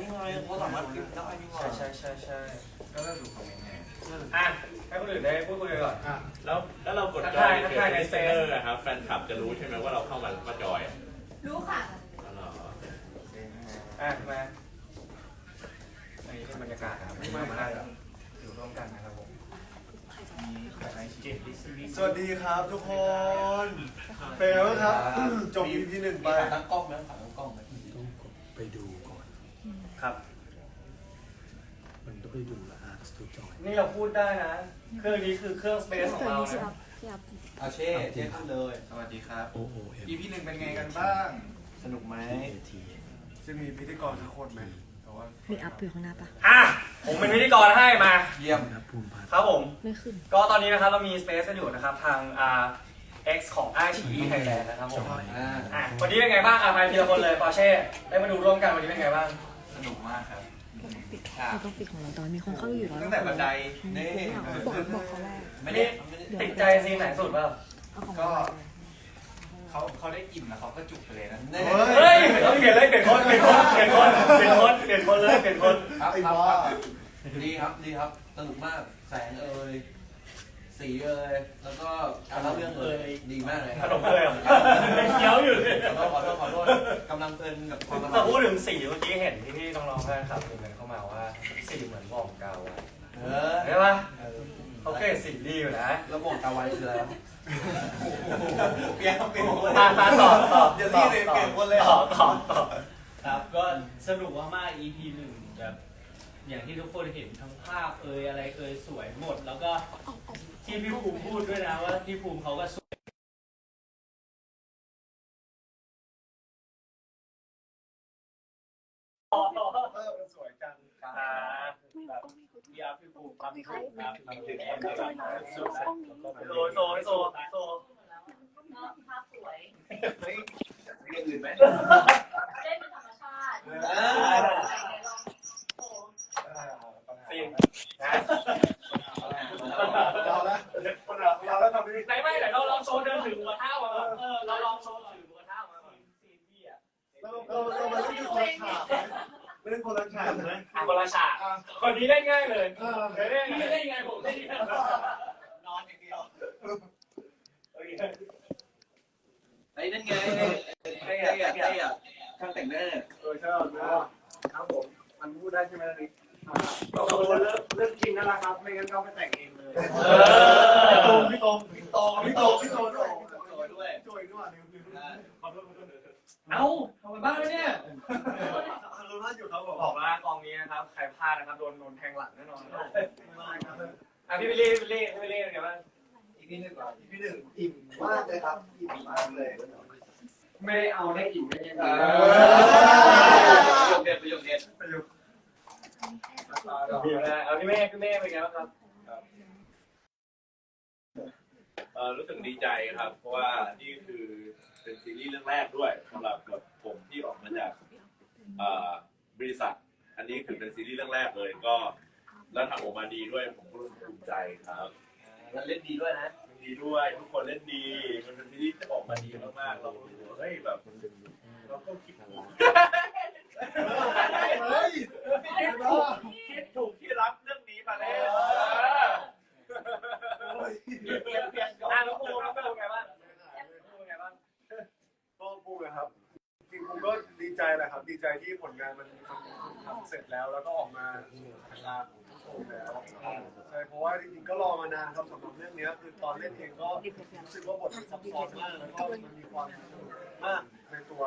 นี่ไงเขาสามารถพิมพ์ได้นี่หว่าใช่ใช่ใช่ก็เริ่มดูคอมเมนต์ไงอะให้คนอื่นได้พูดคุยกันก่อนอะแล้วแล้วเรากดทักจอทายยทักเฟทายในซเฟเอซอร์ครับแฟนคลับจะรู้ใช่ไหมว่าเราเข้ามามาจอยอะรู้ค่ะ อ๋อเหรออะมาอันนี้เป็นบรรยากาศนะครับที่มาได้อยู่ร่วมกันนะครับผมสวัสดีครับทุกคนเป็นไงบ้างครับ จบ EP หนึ่งไปไปตั้งกล้องไหมตั้งกล้องไหมต้องไปดูก่อน ครับ มันต้องไปดูและอาร์ตสตูจอยนี่เราพูดได้นะ เครื่องนี้คือเครื่องสเปซของเรานะเอาเช่เช่ขึ้นเลย สวัสดีครับ โอโอเอ็ม EP หนึ่งเป็นไงกันบ้าง สนุกไหมเอทีจะมีพิธีกรทุกคนไหมแต่ว่ามีอัพอยู่ข้างหน้าปะอะ ผมเป็นพิธีกรให้มา เยี่ยม นะภูมิพัฒน์ครับผม ไม่ขึ้น ก็ตอนนี้นะครับเรามีสเปซกันอยู่นะครับ ทางอ่า X ของไอชีไทยแลนด์นะครับผจมอยอ่าอะวันนี้เป็นไงบ้างอะไปทีละคนเลยปอเช่ได้มาดูร่วมกันวันนี้เป็นไงบ้าง สนุกมากครับเราต้องปิดของเราตอนมีคนเข้าอยู่แล้วตั้งแต่บันไดนี่บอกบอกเขาแรกไม่ได้ไม่ได้ติดใจซีนไหนสุดเปล่าเอาของก็เราเขาเขาได้อิ่มแล้วเขาก็จุกไปเลยนะนี่เฮ้ยเราเปลี่ยนเลยเปลี่ยนคนเปลี่ยนคนเปลี่ยนคนเปลี่ยนคนเปลี่ยนคนเลยเปลี่ยนคนครับไอ้ครับบ้าดีครับดีครับสนุกมากแสงเอ่ยสีเอ่ยแล้วก็การเล่าเรื่องเอ่ยดีมากเลยขนมเลยเหรอเคี้ยวอยู่เลยขอโทษขอโทษขอโทษกำลังเพลินกับความแต่พูดถึงสีเมื่อกี้เห็นที่พี่น้องๆแฟนคลับเป็นเข้ามาว่าสีเหมือนหม่อมเกาอะเออใช่ปะเขาเกรดสีดีอยู่นะแล้วบอกตาไว้คืออะไรเปลี่ยนเปลี่ยนคนตาตาต่อต่อเดี๋ยวนี้เปลี่ยนคนเลยต่อต่อต่อครับก็สนุกมากๆ EP หนึ่งแบบอย่างที่ทุกคนเห็นทั้งภาพเอยอะไรเอยสวยหมด แล้วก็ที่พี่ภูมิพูดด้วยนะว่าพี่ภูมิเขาก็ สวยสวยจังอ่าแบบพี่อาพี่ภูครับครับทำถึงแอนแบบสุดแล้วก็แบบโซโซโซโซภาพสวยเฮ้ยมีอย่างอื่นไหมเล่นเป็นธรรมชาติลองโอ้สีนะเราละเราล้วทำนี้ไหนไม่ไหนเราลองโชว์เดินถึงหัวเท้า เล่นคนละฉากไหมอะคนละฉากคนนี้เล่นง่ายเลยเออเล่นง่ายเล่นไงผมเล่นนอนอย่างเดียวไอ้นั่นไงไอ้ไอ้อะไอ้อะช่างแต่งหน้าเออใช่ครับผมมันพูดได้ใช่ไหมนี่เราเลิกเลิกกินนั่นแหละครับ ไม่งั้นก็ไปแต่งเองเลยพี่ตรงพี่ตรงพี่ตรงพี่ตรงพี่ตรงด้วยสวยด้วยช่วยด้วยนี่คือเอ้าทำไมบ้างเนี่ย ฮัลโหลน่าอยู่ครับผมบอกว่ากองนี้นะครับใครพลาดนะครับโดนโดนแทงหลังแน่นอนอะพี่วิลลี่พี่วิลลี่พี่วิลลี่เป็นไงบ้างอีพีหนึ่งอีพีหนึ่งอิ่มมากเลยครับอิ่มมากเลยไม่ได้เอาได้อิ่มได้ยังประโยคเด็ดประโยคเด็ดประโยคเอาพี่เมฆพี่เมฆเป็นไงบ้างครับรู้สึกดีใจครับ เพราะว่านี่คือเป็นซีรีส์เรื่องแรกด้วยสำหรับแบบผมที่ออกมาจากเอ่อบริษัท อันนี้คือเป็นซีรีส์เรื่องแรกเลยก็ แล้วทำออกมาดีด้วยผมก็รู้สึกภูมิใจครับแล้วเล่นดีด้วยนะดีด้วย ทุกคนเล่นดี มันเป็นซีรีส์ที่ออกมาดีมากๆเราดูเฮ้ยแบบเราก็คิดถูกเฮ้ยคิดถูกคิดถูกที่รับเรื่องนี้มาแล้วเปลี่ยนเปลี่ยนอะน้องปูน้องปูเป็นไงบ้างปูเป็นไงบ้างก็พูดนะครับจริงผมก็ดีใจแหละครับ ดีใจที่ผลงานมันทำเสร็จแล้วแล้วก็ออกมาทางาน ของผู้ชมแล้วใช่เพราะว่าจริงๆก็รอมานานครับสำหรับเรื่องนี้คือตอนเล่นเองก็รู้สึกว่าบทมันซับซ้อนมากแล้วก็มันมีความสนุกมากในตัว